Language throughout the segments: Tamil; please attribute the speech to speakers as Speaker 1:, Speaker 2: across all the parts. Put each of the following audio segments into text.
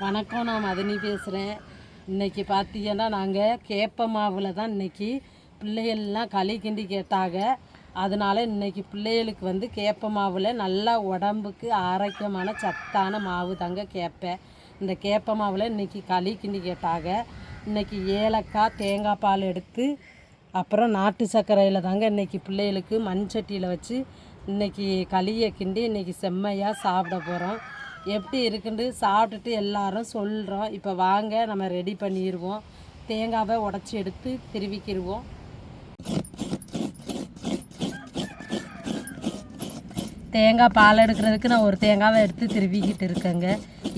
Speaker 1: வணக்கம் நான் மதனி பேசுகிறேன் இன்றைக்கி பார்த்தீங்கன்னா நாங்கள் கேப்ப மாவில் தான் இன்னைக்கு பிள்ளைகள்லாம் களி கிண்டி கேட்டாங்க. அதனால இன்றைக்கி பிள்ளைகளுக்கு வந்து கேப்ப மாவில் நல்லா உடம்புக்கு ஆரோக்கியமான சத்தான மாவு தாங்க கேப்பேன். இந்த கேப்ப மாவில் இன்னைக்கு களி கிண்டி கேட்டாங்க. இன்னைக்கு ஏலக்காய் தேங்காய் பால் எடுத்து அப்புறம் நாட்டு சர்க்கரையில் தாங்க இன்னைக்கு பிள்ளைகளுக்கு மண் சட்டியில் வச்சு இன்னைக்கு களியை கிண்டி இன்றைக்கி செம்மையாக சாப்பிட போகிறோம் எப்படி இருக்குன்னு சாப்பிட்டுட்டு எல்லாரும் சொல்கிறோம் இப்போ வாங்க நம்ம ரெடி பண்ணிடுவோம் தேங்காவை உடச்சி எடுத்து திருவிக்கிடுவோம் தேங்காய் பால் எடுக்கிறதுக்கு நான் ஒரு தேங்காவை எடுத்து திருவிக்கிட்டு இருக்கேங்க.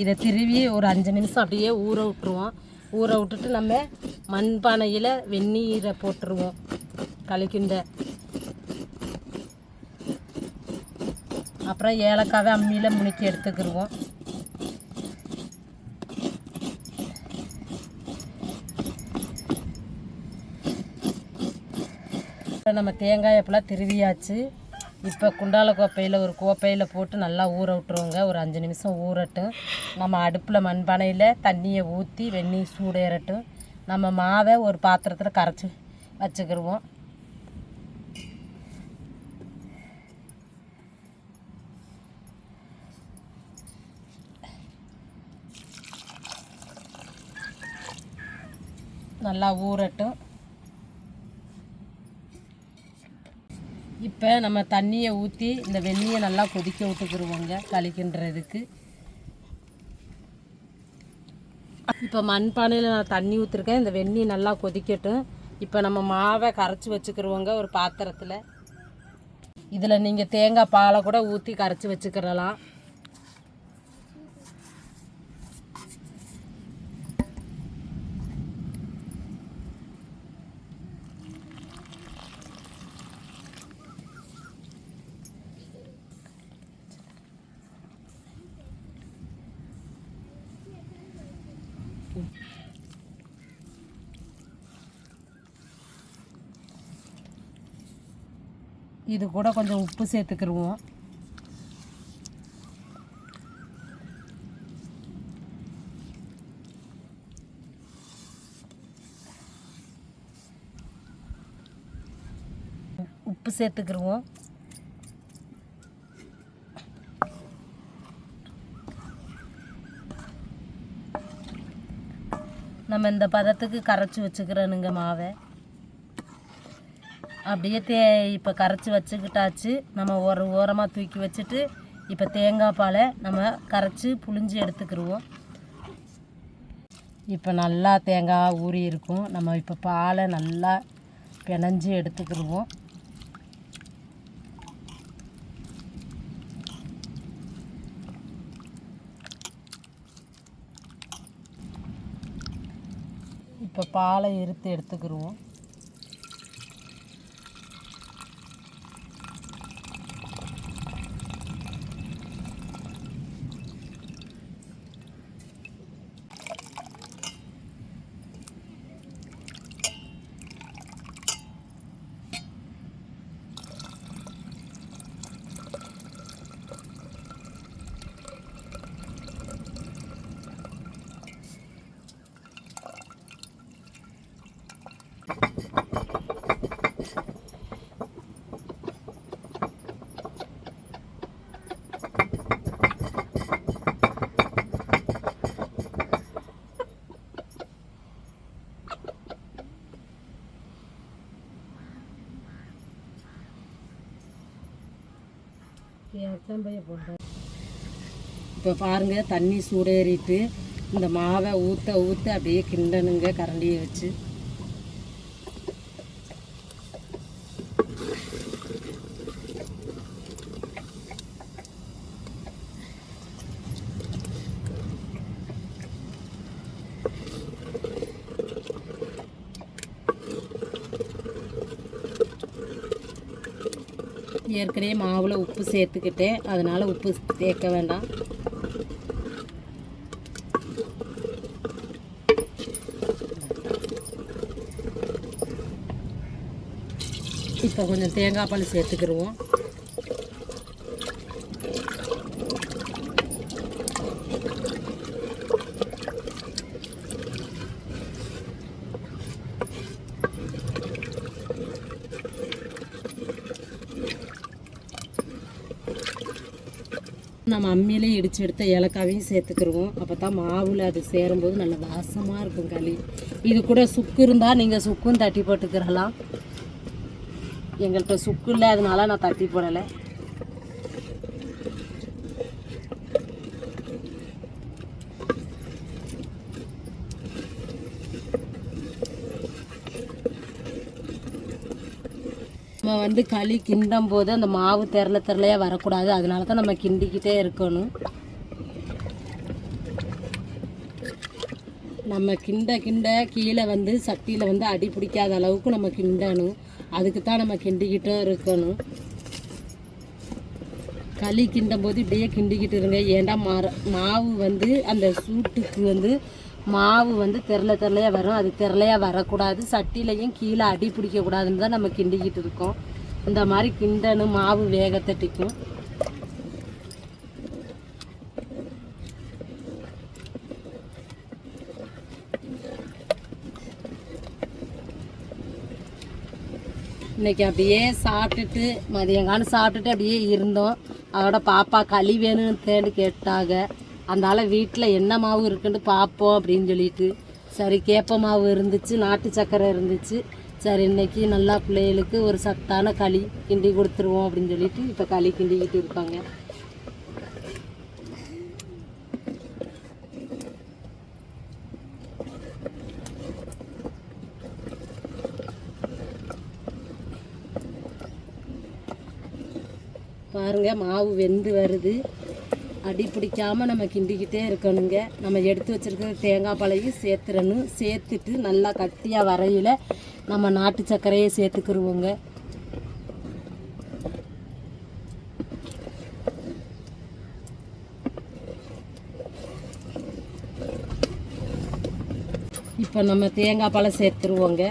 Speaker 1: இதை திருவி ஒரு அஞ்சு நிமிஷம் அப்படியே ஊற விட்டுருவோம். ஊற விட்டுட்டு நம்ம மண்பானையில் வெந்நீரை போட்டுருவோம். களிக்கிண்ட. அப்புறம் ஏலக்காவை அம்மியில் முணுக்கி எடுத்துக்கிடுவோம் இப்போ நம்ம தேங்காய் எப்பெல்லாம் திருவியாச்சு. இப்போ குண்டால கோப்பையில் ஒரு கோப்பையில் போட்டு நல்லா ஊற விட்டுருவோங்க. ஒரு அஞ்சு நிமிஷம் ஊறட்டும். நம்ம அடுப்பில் மண்பானையில் தண்ணியை ஊற்றி வெந்நீர் சூடேறட்டும். நம்ம மாவை ஒரு பாத்திரத்தில் கரைச்சி வச்சுக்கிடுவோம் நல்லா ஊறட்டும். இப்போ நம்ம தண்ணியை ஊற்றி இந்த வெந்நியை நல்லா கொதிக்க விட்டுக்கிருவோங்க களிக்கின்றதுக்கு இப்போ மண்பானையில் நான் தண்ணி ஊற்றிருக்கேன் இந்த வெந்நி நல்லா கொதிக்கட்டும். இப்போ நம்ம மாவை கரைச்சி வச்சுக்கிருவோங்க ஒரு பாத்திரத்தில். இதில் நீங்கள் தேங்காய் பாலை கூட ஊற்றி கரைச்சி வச்சுக்கிறலாம் இது கூட கொஞ்சம் உப்பு சேர்த்துக்கிருவோம். உப்பு சேர்த்துக்கிடுவோம் நம்ம இந்த பதத்துக்கு கரைச்சி வச்சுக்கிறோனுங்க மாவை. அப்படியே தே இப்போ கரைச்சி வச்சுக்கிட்டாச்சு. நம்ம ஒரு ஓரமாக தூக்கி வச்சுட்டு இப்போ தேங்காய் பாலை நம்ம கரைச்சி புழிஞ்சு எடுத்துக்கிருவோம். இப்போ நல்லா தேங்காய் ஊறி இருக்கும். நம்ம இப்போ பாலை நல்லா பிணைஞ்சி எடுத்துக்கிடுவோம் இப்போ பாலை இருத்து எடுத்துக்கிருவோம். இப்போ பாருங்கள் தண்ணி சூடேறிட்டு இந்த மாவை ஊற்ற ஊற்ற அப்படியே கிண்டனுங்க கரண்டியை வச்சு. ஏற்கனவே மாவில் உப்பு சேர்த்துக்கிட்டேன். அதனால் உப்பு சேர்க்க வேண்டாம். இப்போ கொஞ்சம் தேங்காய் பால் சேர்த்துக்கிடுவோம் நம்ம அம்மியிலே இடித்து எடுத்த ஏலக்காவையும் சேர்த்துக்கிருவோம். அப்போ தான் மாவில் அது சேரும்போது நல்ல வாசமாக இருக்கும் களி. இது கூட சுக்கு இருந்தால் நீங்கள் சுக்கும் தட்டி போட்டுக்கிறலாம் எங்கள்கிட்ட சுக்கு இல்லை அதனால நான் தட்டி போடலை. நம்ம வந்து களி கிண்டும் போது அந்த மாவு திரள திரளையாக வரக்கூடாது. அதனால தான் நம்ம கிண்டிக்கிட்டே இருக்கணும். நம்ம கிண்ட கிண்ட கீழே வந்து சட்டியில் வந்து அடி பிடிக்காத அளவுக்கு நம்ம கிண்டணும். அதுக்கு தான் நம்ம கிண்டிக்கிட்டும் இருக்கணும். களி கிண்டும் போது இப்படியே கிண்டிக்கிட்டு இருங்க. ஏன்டா மர மாவு வந்து அந்த சூட்டுக்கு வந்து மாவு வந்து தெரில தெரிலையாக வரும். அது தெரிலையாக வரக்கூடாது. சட்டிலையும் கீழே அடி பிடிக்கக்கூடாதுன்னு தான் நம்ம கிண்டிக்கிட்டு இருக்கோம். இந்த மாதிரி கிண்டனு மாவு வேகத்தட்டிக்கும் இன்றைக்கி அப்படியே சாப்பிட்டுட்டு மதியங்காலம் சாப்பிட்டுட்டு அப்படியே இருந்தோம். அதோட பாப்பா களி வேணும்னு தேடி கேட்டாங்க. அதனால் வீட்டில் என்ன மாவு இருக்குன்னு பார்ப்போம் அப்படின்னு சொல்லிட்டு. சரி கேப்ப மாவு இருந்துச்சு நாட்டு சக்கரை இருந்துச்சு. சரி இன்னைக்கு நல்லா பிள்ளைகளுக்கு ஒரு சத்தான களி கிண்டி கொடுத்துருவோம் அப்படின்னு சொல்லிட்டு இப்போ களி கிண்டிக்கிட்டு இருப்பாங்க பாருங்க மாவு வெந்து வருது. அடி பிடிக்காமல் நம்ம கிண்டிக்கிட்டே இருக்கணுங்க. நம்ம எடுத்து வச்சிருக்கிற தேங்காய் பழையும் சேர்த்துறணும். சேர்த்துட்டு நல்லா கட்டியாக வரையில் நம்ம நாட்டு சர்க்கரையை சேர்த்துக்கிருவோங்க. இப்போ நம்ம தேங்காய் பழம் சேர்த்துருவோங்க.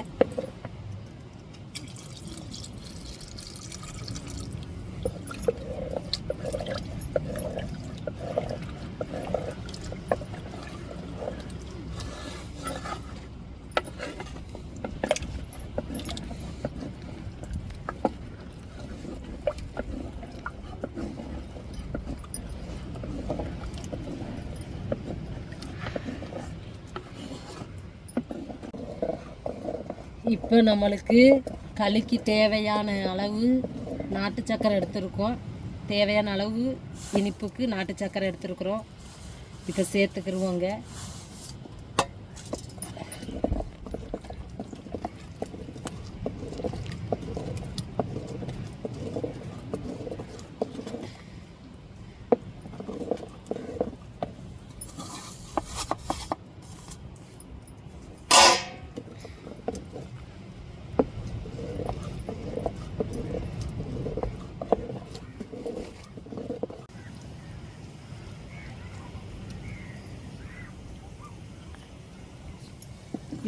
Speaker 1: இப்போ நம்மளுக்கு களிக்கு தேவையான அளவு நாட்டு சக்கரை எடுத்திருக்கோம். தேவையான அளவு இனிப்புக்கு நாட்டு சக்கரை எடுத்துருக்குறோம். இப்போ சேர்த்துக்கிருவோங்க.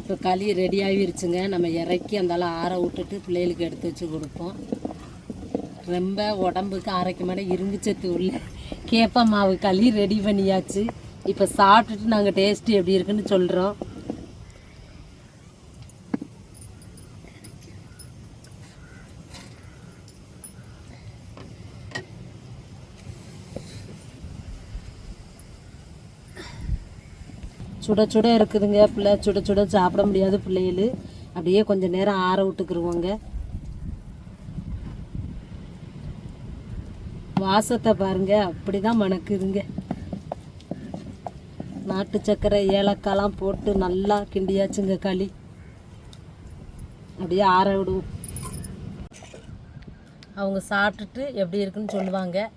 Speaker 1: இப்போ களி ரெடி ஆகிருச்சுங்க நம்ம இறக்கி அந்தால ஆற விட்டுட்டு பிள்ளைகளுக்கு எடுத்து வச்சு கொடுப்போம். ரொம்ப உடம்புக்கு ஆரோக்கியமான இரும்பு சத்து உள்ள கேப்பா மாவு களி ரெடி பண்ணியாச்சு. இப்போ சாப்பிட்டுட்டு நாங்கள் டேஸ்ட்டு எப்படி இருக்குன்னு சொல்கிறோம் சுட சுட இருக்குதுங்க. பிள்ளை சுட சுட சாப்பிட முடியாது பிள்ளைகள். அப்படியே கொஞ்சம் நேரம் ஆற விட்டுக்குருவோங்க. வாசத்தை பாருங்க. அப்படிதான் மணக்குதுங்க. நாட்டு சர்க்கரை ஏலக்காய்லாம் போட்டு நல்லா கிண்டியாச்சுங்க களி. அப்படியே ஆற விடுவோம். அவங்க சாப்பிட்டுட்டு எப்படி இருக்குன்னு சொல்லுவாங்க.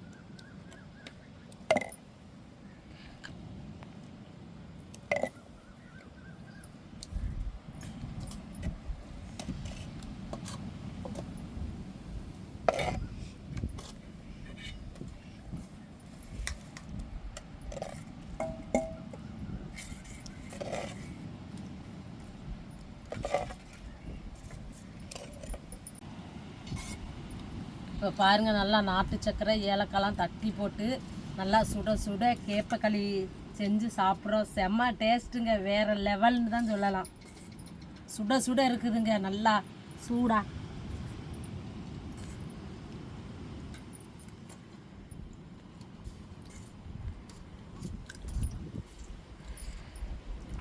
Speaker 1: இப்போ பாருங்கள் நல்லா நாட்டு சக்கரை ஏலக்காய்லாம் தட்டி போட்டு நல்லா சுட சுட கேப்பக்களி செஞ்சு சாப்பிட்றோம். செம்ம டேஸ்ட்டுங்க. வேறு லெவல்னு தான் சொல்லலாம். சுட சுட இருக்குதுங்க. நல்லா சூடாக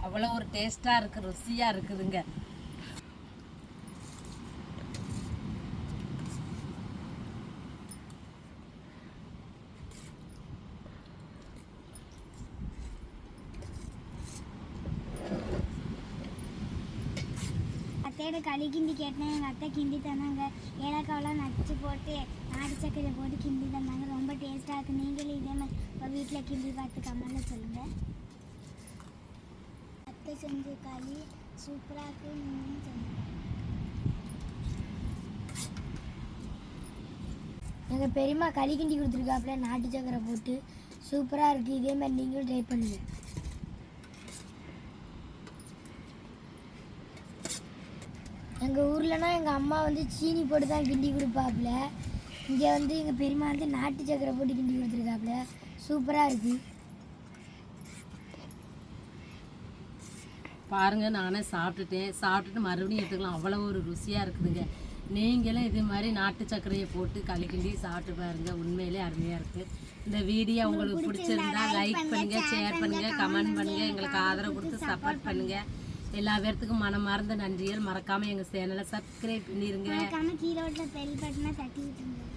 Speaker 1: அவ்வளோ ஒரு டேஸ்ட்டாக இருக்குது ருசியாக இருக்குதுங்க.
Speaker 2: களி கிண்டி கேட்டேன் எங்கள் அத்தை கிண்டி தந்தாங்க. ஏலக்காவெலாம் நச்சு போட்டு நாட்டு சக்கரை போட்டு கிண்டி தந்தாங்க. ரொம்ப டேஸ்ட்டாக இருக்குது நீங்களும் இதே மாதிரி வீட்டில் கிண்டி பார்த்து கமெண்ட்டில் சொல்லுங்கள் அத்தை செஞ்ச களி சூப்பராக இருக்குது நீங்களும் செஞ்சு எங்கள் பெரியம்மா களி கிண்டி கொடுத்துருக்காப்புல நாட்டு சக்கரை போட்டு. சூப்பராக இருக்குது இதே மாதிரி நீங்களும் ட்ரை பண்ணுங்கள் எங்கள் ஊர்லனா எங்கள் அம்மா வந்து சீனி போட்டு தான் கிண்டி கொடுப்பாப்புல இங்கே வந்து எங்கள் பெரியம்மா வந்து நாட்டு சக்கரை போட்டு கிண்டி கொடுத்துருக்காப்புல சூப்பராக இருக்குது
Speaker 1: பாருங்க நானே சாப்பிட்டுட்டேன். சாப்பிட்டுட்டு மறுபடியும் எடுத்துக்கலாம். அவ்வளோ ஒரு ருசியாக இருக்குதுங்க. நீங்களும் இது மாதிரி நாட்டு சர்க்கரையை போட்டு களி கிண்டி சாப்பிட்டு பாருங்க. உண்மையிலே அருமையாக இருக்குது இந்த வீடியோ உங்களுக்கு பிடிச்சிருந்தா லைக் பண்ணுங்க ஷேர் பண்ணுங்க கமெண்ட் பண்ணுங்க. எங்களுக்கு ஆதரவு கொடுத்து சப்போர்ட் பண்ணுங்க. எல்லா பேர்த்துக்கும் மனமார்ந்த நன்றிகள். மறக்காம எங்க சேனலை சப்ஸ்கிரைப் பண்ணிருங்க.
Speaker 2: மறக்காம கீழே பெல் பட்டனை தட்டி விட்டுருங்க